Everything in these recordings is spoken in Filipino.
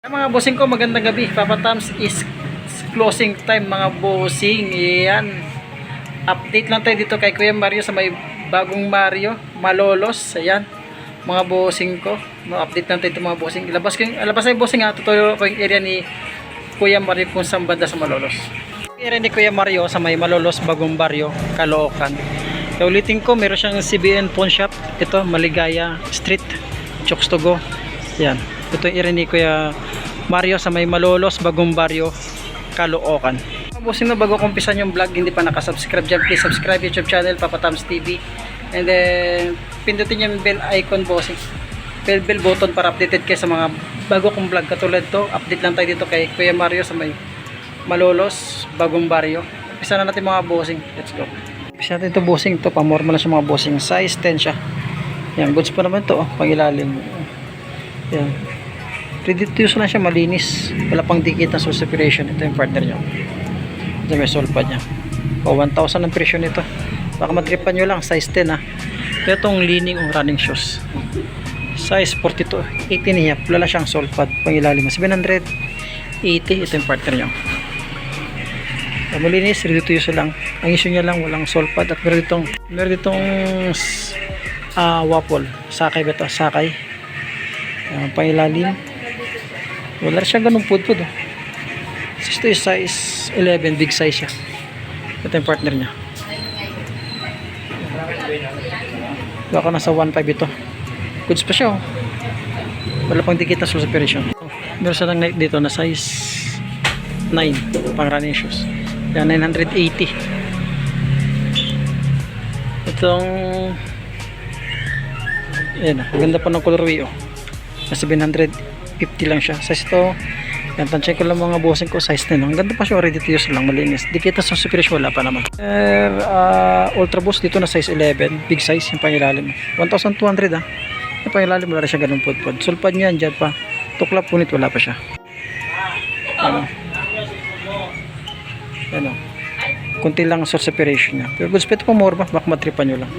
Mga bossing ko, magandang gabi. Papa Tams is closing time mga bossing. Yan. Update lang tayo dito kay Kuya Mario sa may bagong Mario, Malolos. Ayan. Mga bossing ko. Ma-update lang tayo dito mga bossing. Ilabas ko yung, labas ay bossing ha. Tutuloy ko yung area ni Kuya Mario kung saan banda sa Malolos. Area ni Kuya Mario sa may Malolos, bagong baryo, Caloocan. Kaya ulitin ko, meron siyang CBN Pawn Shop. Ito, Maligaya Street, Chokes to go. Yan. Ito yung area ni Kuya Mario sa may Malolos, Bagong Baryo, Caloocan. Bossing na bago kumpisan yung vlog, hindi pa nakasubscribe dyan, please subscribe YouTube channel, Papa Tams TV. And then, pindutin yung bell icon bossing. Bell, bell button para updated kayo sa mga bago kong vlog. Katulad to, update lang tayo dito kay Kuya Mario sa may Malolos, Bagong Baryo. Umpisa na natin mga bossing. Let's go. Umpisa natin ito bossing. Ito, pamorma lang siya mga bossing. Size 10 siya. Yan, goods pa naman to. Oh, pangilalim. Yan. Use lang siya, malinis. Wala pang dikit na separation. Ito yung partner niya. Ito may solpa niya. O, 1,000 ang presyo nito. Baka matripan nyo lang, size 10 ha. Ito itong leaning o running shoes. Size 42, 18 niya. Wala lang siyang solpad. Pangilalim. 780. Ito yung partner niya. Ah, Malinis, use lang. Ang issue niya lang, walang solpad. At meron ditong, meron ditong ah, waffle. Sakay ba ito? Sakay. Uh, pangilalim. Wala siya ganun pudpud. Oh. Ito is size 11, big size siya. Ito yung partner niya. Baka nasa 1.5 ito. Goods pa siya oh. Wala pang dikit na sulsa operation. Meron siya lang dito na size 9 pang running shoes. Yan 980. Itong Ayan, ang ganda pa ng colorway oh. Na 750 lang siya. Size to, yan, tansya ko lang mga bossing ko, size 10. Ang ganda pa siya, ready to use lang, malinis. Di kita sa superior, wala pa naman. Er, uh, Ultra Boost dito na size 11, big size, yung pangilalim. 1,200 ah. Yung pangilalim, wala na siya ganun pudpud. Sulpad niya, dyan pa. Tuklap punit, wala pa siya. Ano? Ano? Kunti lang source separation niya. Pero good speed po more ba? Baka matripan nyo lang.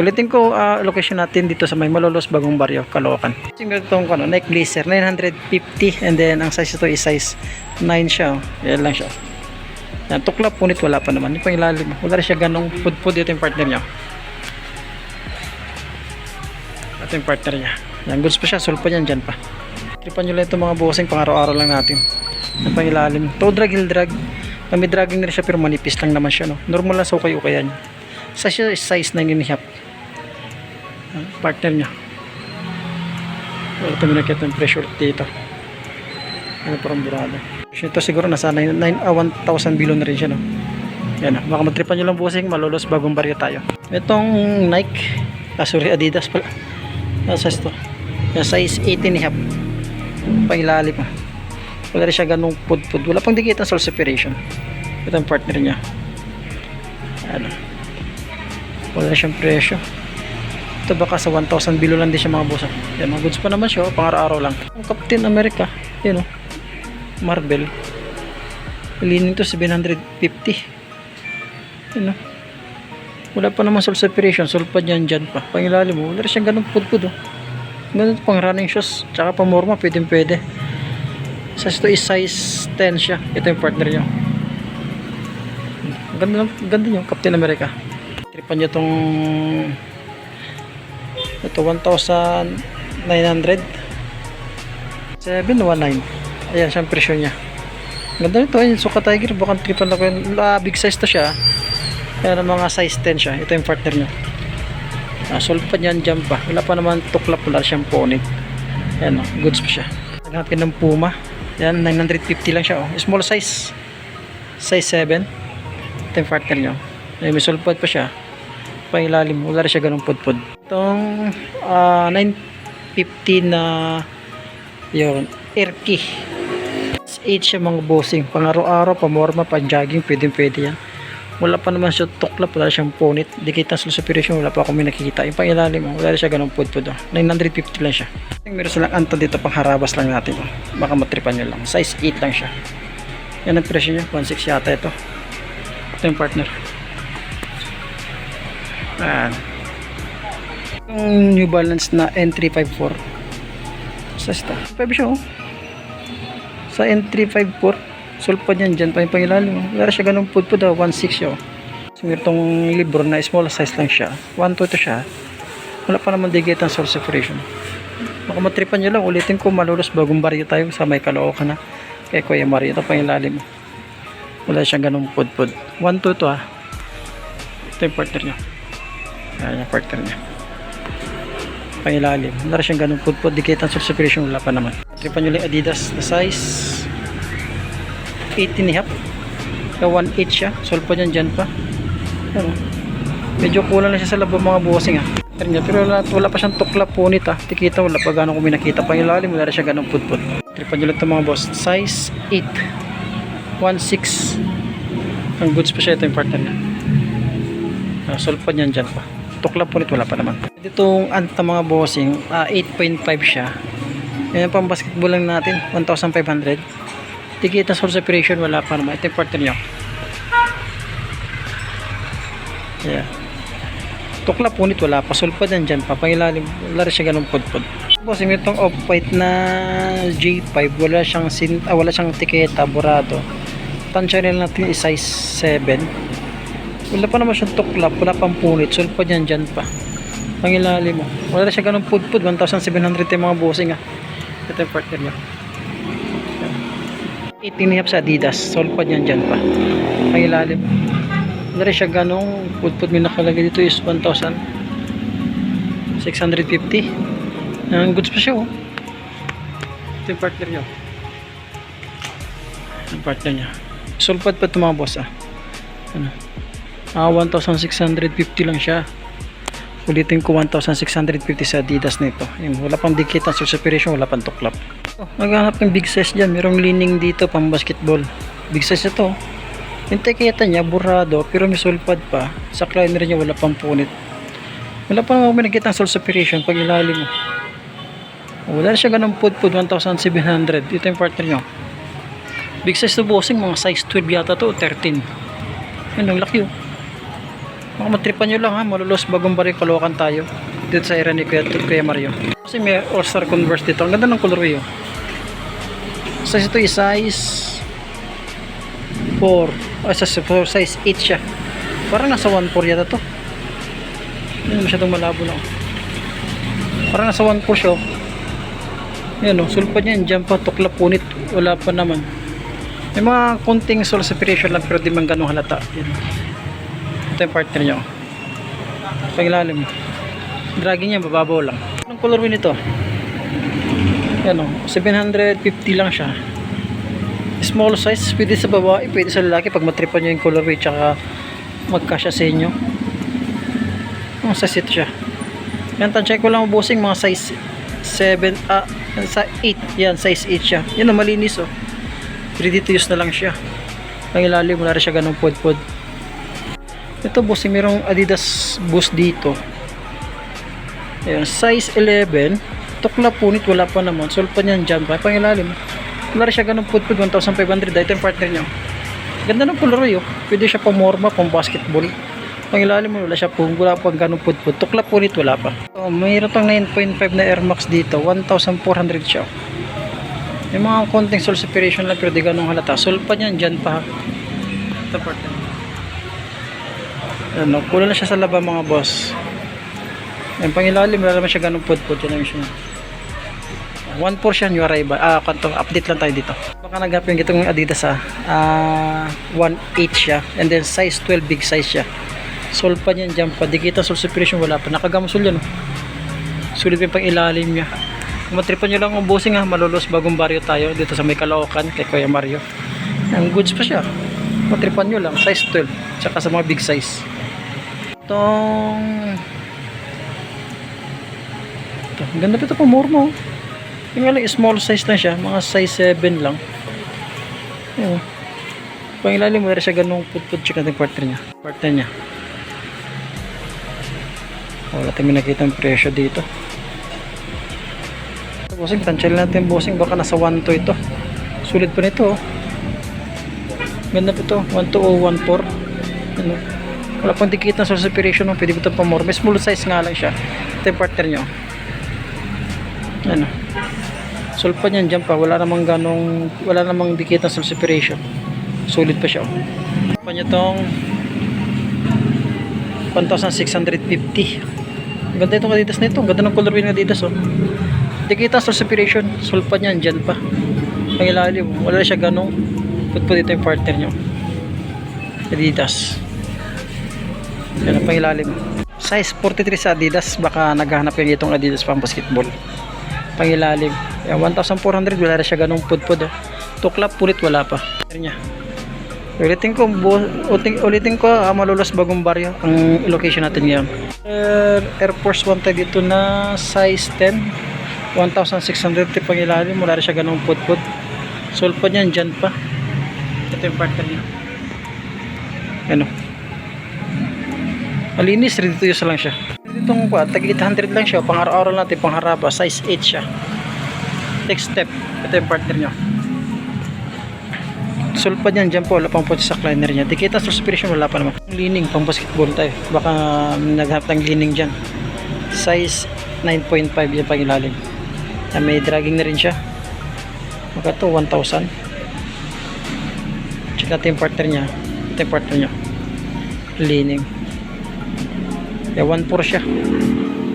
Ulitin ko ah, location natin dito sa may Malolos Bagong Baryo, Caloocan. Single itong ano, neck blazer, 950 and then ang size ito is size 9 siya. Oh. Yan lang siya. Yan, tuklap punit wala pa naman. Yung pang ilalim. Wala rin siya ganong pud-pud ito yung partner niya. Ito yung partner niya. Yan, goods pa siya. Sulpa niyan dyan pa. Tripan nyo lang ito mga bossing pang araw-araw lang natin. Yung pang ilalim. Toe drag, heel drag. May dragging na rin siya pero manipis lang naman siya. No? Normal lang sa ukay-ukay yan. Sa size 9 and a. Yan, Partner niya. Wala ito minakita yung pressure dito. Ano parang burado. Ito siguro nasa 9, 9, ah, 1,000 below na rin siya. No? Yan, ah. baka matripan nyo lang bossing. Malulos bagong baryo tayo. Itong Nike. Ah, sorry, Adidas pala. Nasa ito. Yung size 18 and a half. Ah. Wala rin siya ganung pud-pud. Wala pang dikit ng soul separation. Ito ang partner niya. Ano. Wala siyang presyo. Ito baka sa 1,000 below lang din siya mga bosa. Yan, mga goods pa naman siya. oh, Pang araw-araw lang. Ang Captain America. Yan o. Marvel. Lining to 750. Yan o. Wala pa naman soul separation. Soul pa dyan dyan pa. Pangilalim mo. Wala rin siyang ganung pud-pud o. Ganun pang running shoes. Tsaka pang morma. Pwede pwede. Sa ito is size 10 siya. Ito yung partner niya. Ang Ganda, ganda niyo, Captain America. Tripan niya tong ito 1,900 719 ayan siya ang presyo niya. Ang ganda nito ayun suka tiger. Baka tripan ako yun. Ah, big size to siya kaya ng mga size 10 siya. Ito yung partner niya ah, sulpad niyan dyan pa. Wala pa naman tuklap wala siyang ponit ayan oh, goods pa siya. Naghanapin ng puma yan 950 lang siya oh. small size. Size 7 ito yung partner ay may sulpad pa siya. Pangilalim wala rin siya ganung pudpud. Itong ah, 950 na yun airkey 8 siya mga bossing. Pang araw-araw pamorma pang jogging pwede pwede yan wala pa naman siya tuklap wala siyang punit di kita sa operation wala pa ako may nakikita yung pangilalim wala siya ganung pudpud oh. 950 lang siya meron silang anto dito pang harabas lang natin oh. baka matripan nyo lang size 8 lang siya yan ang presyo niya 1.6 yata ito ito yung partner Ayan. Yung New Balance na N354. Sa sta. 5 siya oh. Sa N354, sulpad yan dyan pa yung pangilalim. Wala siya ganun pudpud daw, 1.6 siya. oh. So, itong libro na small size lang siya. 1.2 ito siya. Wala pa naman digit ang source separation. Baka matripan nyo lang, ulitin ko, malulos bagong baryo tayo sa may kalookan na. Kay Kuya Mario, ito pangilalim. Wala siyang ganun pudpud. 1.2 ito ah. Ito yung partner niya. Ayan yung partner niya. Pangilalim. Wala siyang ganun pudpud. Digit ang source separation, wala pa naman. Tripan nyo lang Adidas na size 18 and a half. Kaya 1.8 siya. Solve pa dyan dyan pa. Ano? Medyo kulang na siya sa labo mga buwasing ah. Pero, nga, pero wala, wala pa siyang tukla punit ah. Tikita wala pa gano'ng kung nakita pa yung lalim. Wala rin siya ganong putput. Tripan nyo lang ito mga boss. Size 8. 1.6. Ang goods pa siya ito yung partner niya. Uh, solve pa dyan dyan pa. Tukla punit wala pa naman. Itong anta mga bossing, ah, 8.5 siya. Yan pang basketball lang natin. 1,500. Tikita source separation wala pa naman. Ito yung partner niya. Yeah. Tukla punit wala pa. Sulpad yan dyan pa. Pangilalim. Wala rin siya ganun pudpud. Boss, yung itong off-white na J5. Wala siyang, sin ah, wala siyang tiketa. Burado. Tansya rin natin is size 7. Wala pa naman siyang tuklap. Wala pang punit. Sulpad yan dyan pa. Pangilalim mo. Wala rin siya ganun pudpud. 1,700 yung mga bossing ah. Ito yung partner niya. 18 sa Adidas. Sulpad yan dyan pa. Pangilalim. Wala rin siya ganong pudpud may nakalagay dito is 1,650 ang goods pa siya oh. Ito yung partner niya. Yung partner niya. Sulpad pa ito mga boss ah. Ano? Ah 1,650 lang siya ulitin ko 1,650 sa Adidas nito Yun, wala pang dikit ang separation wala pang tuklap oh, naghanap ng big size dyan merong leaning dito pang basketball big size ito. Yung teketa niya, burado, pero may sulpad pa. Sa climber niya, wala pang punit. Wala pa naman nakita ang soul pag ilalim mo. Wala na siya ganun pud-pud, 1,700. Ito yung partner niyo. Big size to bossing, mga size 12 yata to, 13. Yan, ang laki oh. Mga matripan nyo lang ha, malulos bagong bari kalokan tayo. Dito sa era ni Kuya, Kuya Mario. Kasi may All-Star Converse dito. Ang ganda ng colorway oh. Size ito is size 4 o sa sa- size 8 siya parang nasa 1.4 yata to hindi masyadong malabo na oh. parang nasa 1.4 siya oh. yan o sulpad niya dyan pa tukla punit wala pa naman may mga konting soul separation lang pero di man ganun halata yan. Ito yung partner niya oh. pangilalim dragging niya bababaw lang. Anong colorway nito yan o 750 lang siya. Small size pwede sa babae pwede sa lalaki. Pag matripan nyo yung colorway tsaka magkasya sa inyo. Ang size ito siya. Yan tansya ko lang ubusing mga size 7 ah sa 8 yan size 8 siya. Yan ang malinis oh. Ready to use na lang siya. Ang ilalim wala rin siya ganong pod pod ito bossing merong adidas boost dito. Ayan, size 11 tukla punit wala pa naman. Sulpa niyan dyan. Pa pangilalim. Wala siya ganun putput 1,500 ito yung partner niya. Ganda ng colorway oh. Pwede siya pang morma pang basketball. Pang ilalim mo wala siya pong wala pang ganun putput. Tukla punit wala pa. So, mayroon tong 9.5 na Air Max dito. 1,400 siya yung mga konting soul separation lang pero di ganun halata. Sulpa niyan dyan pa. Ito partner ano, kulang na siya sa laba mga boss yung pangilalim wala naman siya ganun putput ang issue niya 1 portion yung arrival. Ah, kanto, update lang tayo dito. Baka nagap yung itong Adidas ah. Ah, 1.8 siya. And then size 12, big size siya. Sol pa niyan dyan pa. Di kita sol separation, wala pa. Nakagamsol yan. Oh. Sulit yung pang ilalim niya. Kung matripan nyo lang ang busing ha, malulos bagong baryo tayo dito sa may Caloocan kay Kuya Mario. Ang goods pa siya. Matripan nyo lang, size 12. Tsaka sa mga big size. Itong... Ito, ang ganda pa ito pa, mormo. Oh. Yung nga lang, small size na siya. Mga size 7 lang. Oo. Pangilalim mo, siya ganung put-put check natin partner niya. Partner niya. Wala tayong nakita ang presyo dito. Bossing, tansyarin natin bossing. Baka nasa 1 to ito. Sulit pa nito. Oh. Ganda pa ito. 12014. Ano? Wala pang dikit na source separation. Oh. Pwede ko ito pa more. May small size nga lang siya. Ito yung partner niya. oh. Ano? Sulpad yan dyan pa. Wala namang ganong, wala namang dikit na sul separation. Sulit pa siya. Oh. Pa niya tong 1,650. Ganda itong Adidas na ito. Ganda ng colorway ng Adidas oh. Dikita sul separation. Sulpad yan dyan pa. Pangilalim. Wala siya ganong. Put dito yung partner nyo. Adidas. Yan ang pangilalim. Size 43 sa Adidas. Baka naghahanap yung itong Adidas pang basketball. Pangilalim. Yan, 1,400. Wala na siya ganong pudpud. Oh. Tuklap pulit wala pa. Yan niya. Ulitin ko, ulitin, ulitin ko, ah, malulos bagong baryo ang location natin ngayon. Air, Air Force 1 tayo dito na size 10. 1,600 pangilalim. Wala na siya ganong pudpud. Sulpod niyan dyan pa. Ito yung partner niya. Ano? Malinis, ready to use lang siya. Itong kwa, tag 800 lang siya. Pang araw-araw natin, pang haraba. Size 8 siya. Next step. Ito yung partner niya. Sulpad yan dyan po. Wala pang putsa sa cleaner niya. Dikita sa suspension, wala pa naman. Leaning, pang basketball tayo. Baka naghanap ng leaning dyan. Size 9.5 yung pang ilalim. Yan, may dragging na rin siya. Maka to 1,000. Check natin yung partner niya. Ito yung partner niya. Leaning. Yeah, 1.4 siya.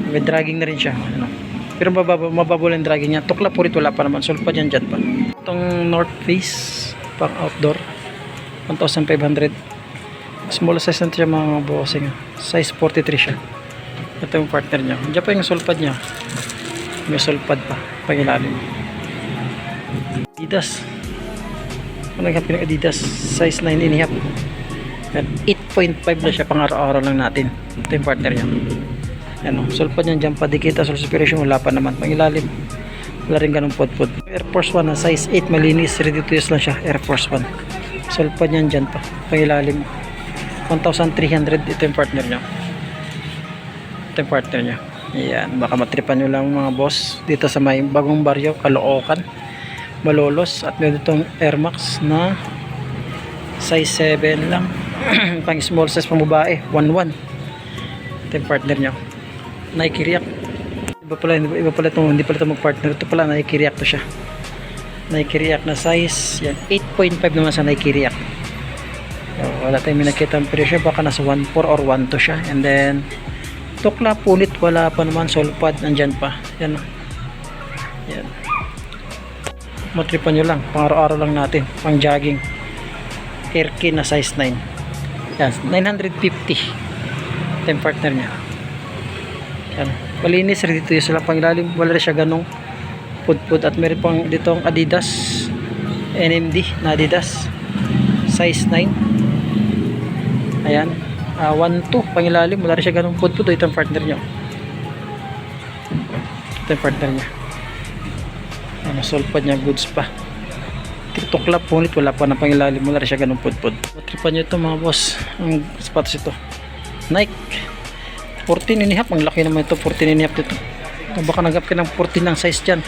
May dragging na rin siya. Ano. Pero mababa, mababol ang dragging niya. Tukla po ito, wala pa naman. Sulpa dyan, dyan pa. Itong north face, pang outdoor. 1,500. Small size na siya mga bossing. Size 43 siya. Ito yung partner niya. Diyan pa yung sulpad niya. May sulpad pa. Pangilalim. Adidas. Ano pinag Adidas? Size 9 and a half. 8 2.5 na siya pang araw-araw lang natin. Ito yung partner niya. Ano, oh. sulpad niyan dyan padikita sulspiration wala pa naman. Pang ilalim. Wala rin ganun pod pod Air Force 1 na size 8 malinis ready to use lang siya Air Force 1 sulpad niyan dyan pa pang ilalim. 1,300 ito yung partner niya. Ito yung partner niya. Yan baka matripan nyo lang mga boss dito sa may bagong baryo Kaloocan Malolos at meron itong Air Max na size 7 lang. pang small size pang babae. 1-1. Ito yung partner niya. Nike React. Iba pala, iba, pala itong, hindi pala ito mag-partner. Ito pala Nike React to siya. Nike React na size. Yan. 8.5 naman sa Nike React. So, wala tayong minakita ang presyo. Baka nasa 1.4 or 1.2 siya. And then, tukla, punit, wala pa naman. Solpad, nandyan pa. Yan. Yan. Matripan nyo lang. Pang araw-araw lang natin. Pang jogging. Airkin na size 9. Yan. 950. Ito yung partner niya. Yan. Malinis. Ready to use lang pang ilalim. Wala rin siya ganong pud-pud. At meron pang ditong Adidas. NMD na Adidas. Size 9. Ayan. Uh, 1-2 pangilalim. Wala rin siya ganong pud-pud. Ito yung partner niya. Ito yung partner niya. Ano, solpad niya. Goods pa. TikTok lap punit. Wala pa na pangilalim. Wala siya ganong pud-pud. Matripan niyo ito mga boss. Ang sapatos ito. Nike. 14 and a half. Ang laki naman ito. 14 and a half dito. Baka nagap ka ng 14 ng size dyan.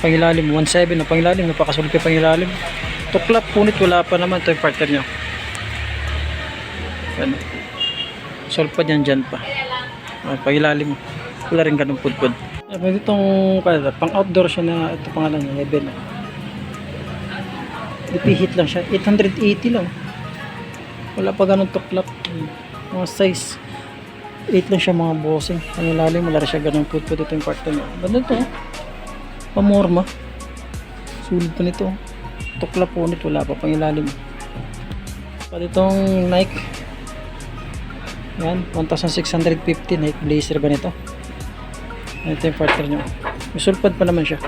Pangilalim. 1.7 na pangilalim. Napakasulpi pangilalim. Tuklap punit. Wala pa naman. Ito yung partner niya. Ano? Solpad yan dyan pa. Ah, pangilalim. Wala rin ganun pudpud. Ah, Pwede itong pang outdoor siya na ito pangalan niya. Level. Ipihit lang siya. 880 lang. Wala pa ganun tuklap. Mga size 8 lang siya mga bossing. Ang ilalim, wala rin siya ganun pudpud. Ito yung partner niya. Ganda ito. oh. Pamorma. Sulit pa nito. Tuklap po nito. Wala pa pang ilalim. Pati itong Nike. Yan, 1,650 Nike Blazer ba nito? Ito yung partner nyo. May sulpad pa naman siya.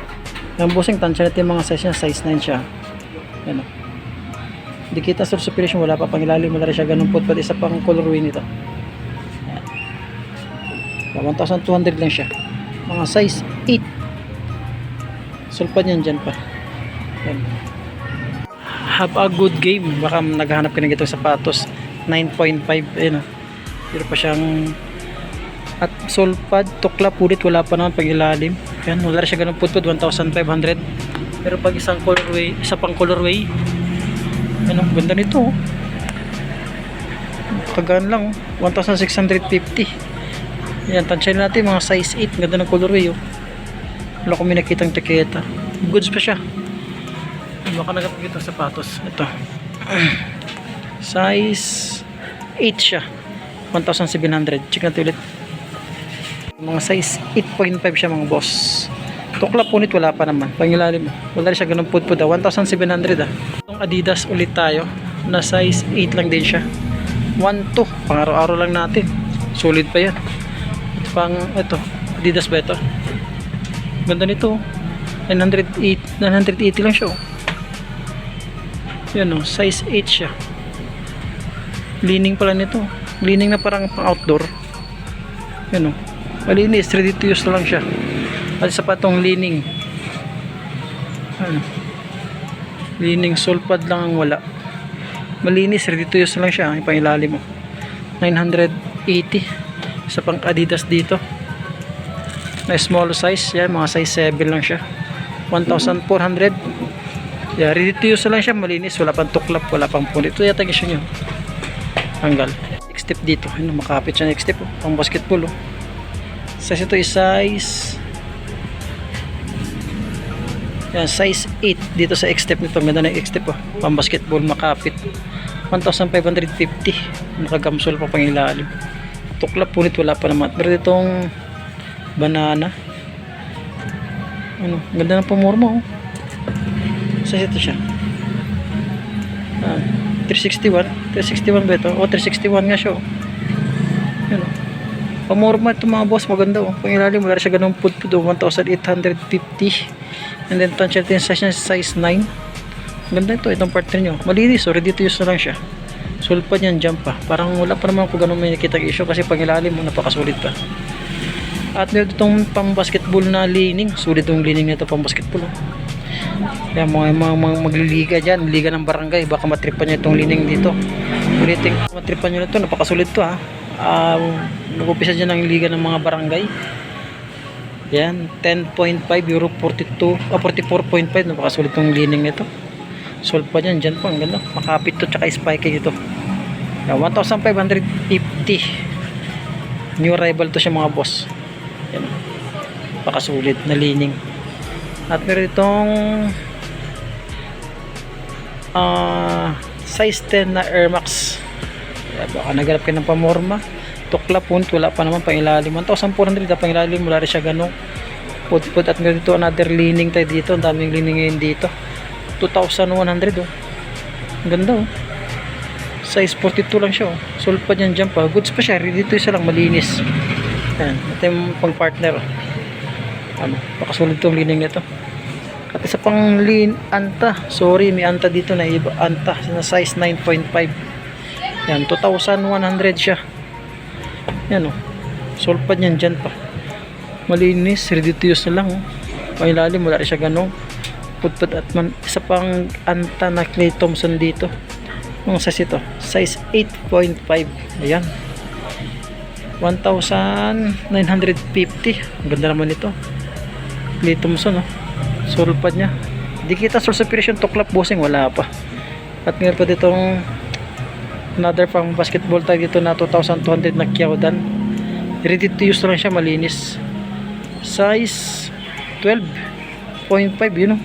Yung busing tansya natin yung mga size niya, size 9 siya. Yan o. Hindi kita sa superior wala pa pang ilalim, wala rin siya ganun po, pati isa pang colorway nito. Yan. 1,200 lang siya. Mga size 8. Sulpad yan dyan pa. Yan. Have a good game. Baka naghahanap ka ng itong sapatos. 9.5. Ayun o. Pero pa siyang at sulpad, tukla, pulit, wala pa naman pag ilalim. Yan, wala rin siya ganun putput, 1,500. Pero pag isang colorway, isa pang colorway, ano, ganda nito. oh. Kagaan lang, oh. 1,650. Yan, tansyahin natin mga size 8, ganda ng colorway. Oh. Wala ko may nakitang tiketa. Goods pa siya. Baka nagapagit ang sapatos. Ito. Size 8 siya. 1,700. Check natin ulit. Mga size 8.5 siya mga boss. Tukla punit wala pa naman. Pangilalim. Wala siya ganun pudpud ah. 1,700 ah. Itong Adidas ulit tayo. Na size 8 lang din siya. 1,2. Pang araw-araw lang natin. Solid pa yan. Ito pang ito. Adidas ba ito? Ganda nito. oh. 908, 980 lang siya. oh. Yan oh, size 8 siya. Leaning pala nito. Leaning na parang pang outdoor. Yan oh. Malinis, ready to use na lang siya. At sa patong leaning. Ano? Leaning sulpad lang ang wala. Malinis, na lang siya. Yung pangilalim mo. 980. Sa pang Adidas dito. Na small size. Yan, mga size 7 lang siya. 1,400. Yeah, ready to use lang siya. Malinis. Wala pang tuklap. Wala pang punit. Ito yata gisyo nyo. Tanggal. Next step dito. Ano, makapit siya next step. Oh. Pang basketball. Oh. Size ito is size yan, size 8 dito sa X-step nito. Ganda na X-step oh. Pang basketball makapit. 1,550. Nakagamsol pa pang ilalim. Tuklap punit wala pa naman. Pero itong banana. Ano, ganda ng pamorma oh. Size ito siya. Ah, 361. 361 ba ito? Oh, 361 nga siya oh. Pamorma ito mga boss, maganda oh. Pang ilalim, wala siya ganun pudpud oh. 1,850. And then tansya natin size niya size 9. Ganda ito, itong partner nyo. Malinis, oh, ready to use na lang siya. Sulpad yan, jump pa. Parang wala pa naman kung ganun may nakita issue kasi pang ilalim mo, napakasulit pa. At meron itong pang basketball na leaning. Sulit itong leaning nito pang basketball. Oh. Yan, mga, mga, mga magliliga dyan, liga ng barangay, baka matripan nyo itong leaning dito. Ulitin, matripan nyo na ito, napakasulit to ha. Um, nag-upisa dyan ang liga ng mga barangay. Yan, 10.5 euro 42, ah, 44.5 napakasulit tong lining nito. Solve pa dyan, dyan po, ang ganda. Makapit to, tsaka spiking ito. Yan, 1,550. New arrival to siya mga boss. Yan, napakasulit na lining. At meron itong ah size 10 na Air Max. Yan, baka nagalap kayo ng pamorma. Tukla punt wala pa naman pang ilalim 1,400 pang ilalim wala rin siya ganong put put at meron dito another leaning tayo dito. Ang daming leaning ngayon dito. 2,100 oh. Ang ganda oh. Size 42 lang siya oh. Sulpad yan dyan pa. Goods pa siya dito isa lang malinis. Yan ito yung pang partner oh. ano pakasulit tong leaning nito. At isa pang lean anta. Sorry may anta dito na iba. Anta na size 9.5 yan 2,100 siya yan o. Sulpad yan dyan pa. Malinis. To use na lang o. Pailalim. Wala siya ganong. Putput at man. Isa pang anta na Clay Thompson dito. Ang size ito. Size 8.5. Ayan. 1,950. Ang ganda naman ito. Clay Thompson o. Sulpad niya. Di kita source operation tuklap bossing. Wala pa. At meron pa ditong another pang basketball tayo dito na 2,200 na Kyaodan ready to use lang siya malinis. Size 12.5 yun know?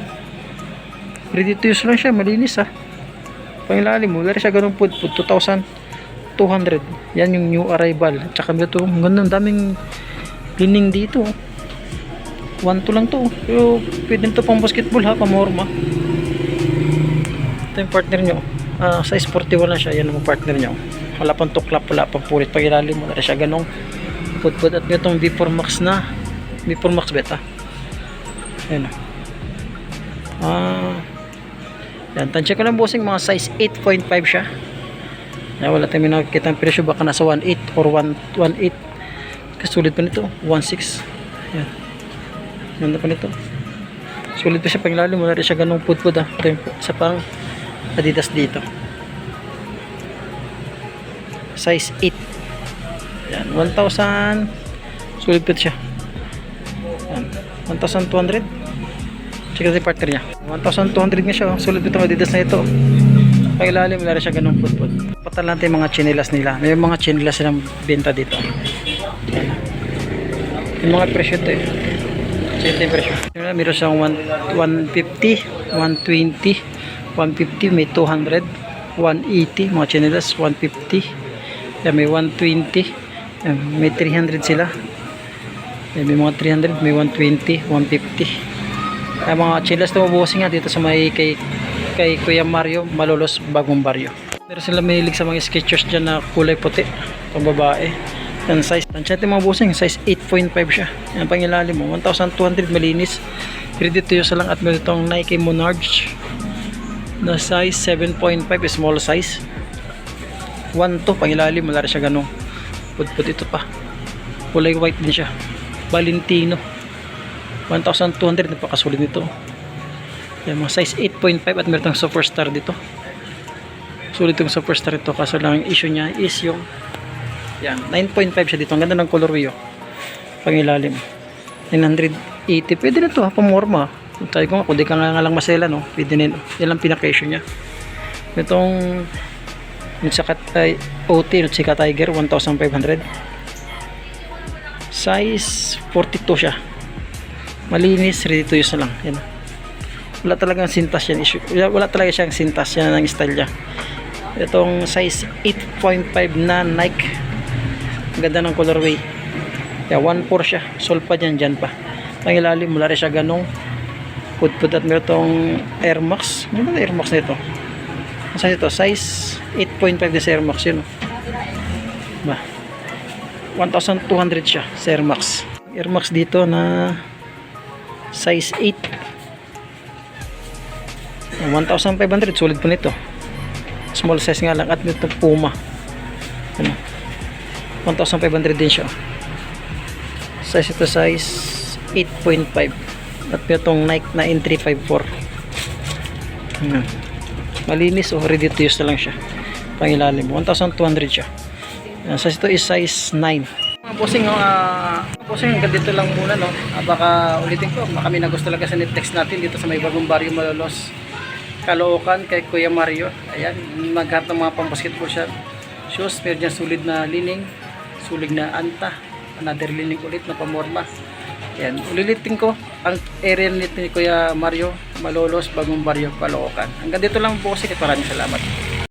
ready to use lang siya malinis ah. Pangilalim mo wala rin siya ganun po 2,200 yan yung new arrival. Tsaka dito ganda daming lining dito 1 to lang to pero pwede to pang basketball ha pamorma ito yung partner nyo Ah, size 41 na siya yan ang partner niya wala pang tuklap wala pang pulit pag ilalim mo na siya. Ganong put-put at itong V4 Max na V4 Max beta. Yan ah yan. Tansya ko lang bossing mga size 8.5 siya. Yan, wala tayong nakikita ang presyo. Baka nasa 1.8 or 1.18 kasulit pa nito 1.6 yan ganda pa nito. Sulit pa siya pag ilalim wala rin siya. Ganong put-put ah. Ito yung isa pang Adidas dito. Size 8. Yan, 1,000 sulit po siya. Yan, 1,200. Check natin partner niya. 1,200 nga siya. oh. Sulit itong Adidas na ito. Pag ilalim, wala siya ganun put-put. Patalan natin yung mga chinelas nila. May mga chinelas silang benta dito. Yan. Yung mga presyo ito eh. Ito yung presyo. Meron siyang 1, 150, 120, 150, may 200, 180, mga chinelas, 150. Yan, may 120. Yan, may 300 sila. Yan, may mga 300, may 120, 150. Yan, mga chinelas tumubusin nga dito sa may kay, kay Kuya Mario Malolos Bagong Baryo. Pero sila mahilig sa mga sketchers dyan na kulay puti. Pang babae. Yan size. Chat mga busing, size 8.5 siya. Yan pang ilalim mo. 1,200 malinis. Ready to use lang at meron itong Nike Monarch na size 7.5 small size. 1 to pang ilalim. Wala siya ganun. Put-put ito pa. Kulay white din siya. Valentino. 1,200 napakasulit nito. Yan mga size 8.5 at meron superstar dito. Sulit yung superstar ito kaso lang ang issue niya is yung yan, 9.5 siya dito. Ang ganda ng colorway oh. Pangilalim. 980. Pwede na to ha, pamorma. Sabi ko nga, kung di ka nga, lang masela, no? Pwede yun. Yan lang pinaka-issue niya. Itong Nitsaka tay OT, Nitsika Tiger, 1,500. Size 42 siya. Malinis, ready to use na lang. Yan. Wala talagang sintas yan. Issue. Wala talaga siyang sintas yan ang style niya. Itong size 8.5 na Nike ang ganda ng colorway kaya 1.4 siya sol pa dyan dyan pa ang ilalim mula rin siya ganong put at meron tong Air Max. Ano ba Air Max na ito? Saan ito size 8.5 na sa Air Max yun oh. ba? 1,200 siya sa Air Max. Air Max dito na size 8 1,500 sulit po nito. Small size nga lang at nito Puma. Ano? 1,500 din siya. Size ito size 8.5 at itong Nike na N354 Ayan. malinis o ready to use na lang siya pangilalim 1,200 siya Ayan, size ito is size 9 mga bossing, ah, mga bossing, hanggang dito lang muna, no. Ah, baka ulitin ko, baka kami na gusto talaga sa Netflix natin dito sa may bagong barrio Malolos. Caloocan kay Kuya Mario. Ayan, maghanap ng mga pang-basketball shot. Shoes, meron dyan sulit na lining, sulig na anta, another lining ulit na pamorma. Ayan, ulitin ko ang area ni Kuya Mario Malolos, bagong barrio Caloocan. Hanggang dito lang po, sige, maraming salamat.